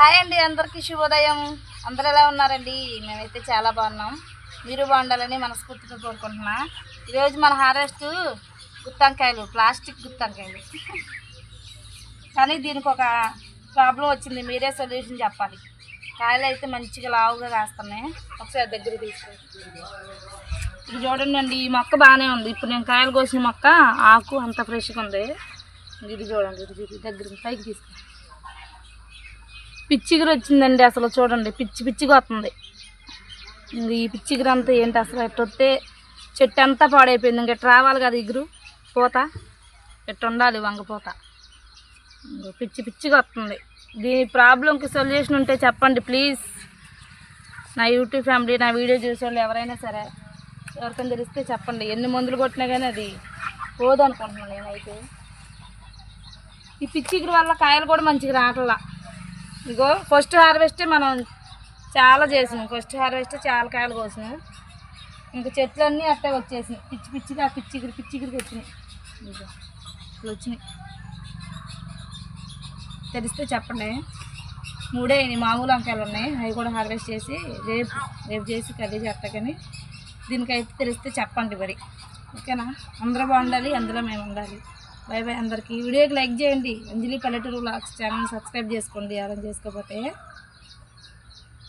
Hi అండి అందరికీ శుభోదయం. అందరు ఎలా ఉన్నారండి? మేమైతే చాలా బాగున్నాం. మీరు బాగుండాలని మనస్ఫూర్తిగా కోరుకుంటున్నా. ఈరోజు మన హారెస్ట్ గుత్తంకాయలు ప్లాస్టిక్ గుత్తంకాయలు. కానీ దీనికి ఒక ప్రాబ్లం వచ్చింది. మీరే సొల్యూషన్ చెప్పాలి. కాయలు అయితే మంచిగా లావుగా కాస్తున్నాయి. ఒకసారి దగ్గర తీసుకు ఇది చూడండి అండి ఈ మొక్క బాగానే ఉంది. ఇప్పుడు నేను కాయలు కోసిన మొక్క ఆకు అంత ఫ్రెష్గా ఉంది. ఇది చూడండి ఇది దగ్గర పైకి తీసుకో పిచ్చిగురు వచ్చిందండి అసలు చూడండి. పిచ్చి పిచ్చిగా వస్తుంది ఇంక ఈ పిచ్చిగురు అంతా ఏంటి అసలు? ఎట్టొస్తే చెట్టు అంతా పాడైపోయింది. ఇంక రావాలి కదా ఇగురు? పూత? ఎట్టు ఉండాలి వంగపోత పిచ్చి పిచ్చిగా వస్తుంది దీని ప్రాబ్లంకి సొల్యూషన్ ఉంటే చెప్పండి ప్లీజ్. నా యూట్యూబ్ ఫ్యామిలీ నా వీడియో చూసేవాళ్ళు ఎవరైనా సరే ఎవరికైనా తెలిస్తే చెప్పండి. ఎన్ని మందులు కొట్టినా కానీ అది పోదు అనుకుంటున్నాను నేనైతే. ఈ పిచ్చిగురు వల్ల కాయలు కూడా మంచిగా రావట్లా ఇగో ఫస్ట్ హార్వెస్టే మనం చాలా చేసినాం. ఫస్ట్ హార్వెస్ట్ చాలా కాయలు కోసినాం. ఇంకా చెట్లన్నీ అట్టే వచ్చేసినాయి. పిచ్చి పిచ్చిగా పిచ్చిగిరి పిచ్చిగిరికి వచ్చినాయి ఇగో ఇట్లా వచ్చినాయి. తెలిస్తే చెప్పండి. మూడే మామూలు వంకాయలు ఉన్నాయి. అవి కూడా హార్వెస్ట్ చేసి రేపు రేపు చేసి కర్రీ చేస్తా కానీ దీనికైతే తెలిస్తే చెప్పండి మరి. ఓకేనా? అందరూ బాగుండాలి. అందులో మేము ఉండాలి. బై బై అందరికీ. ఈ వీడియోకి లైక్ చేయండి. అంజలి పల్లెటూరు లాక్స్ ఛానల్ సబ్స్క్రైబ్ చేసుకోండి. ఎవరైనా చేసుకోకపోతే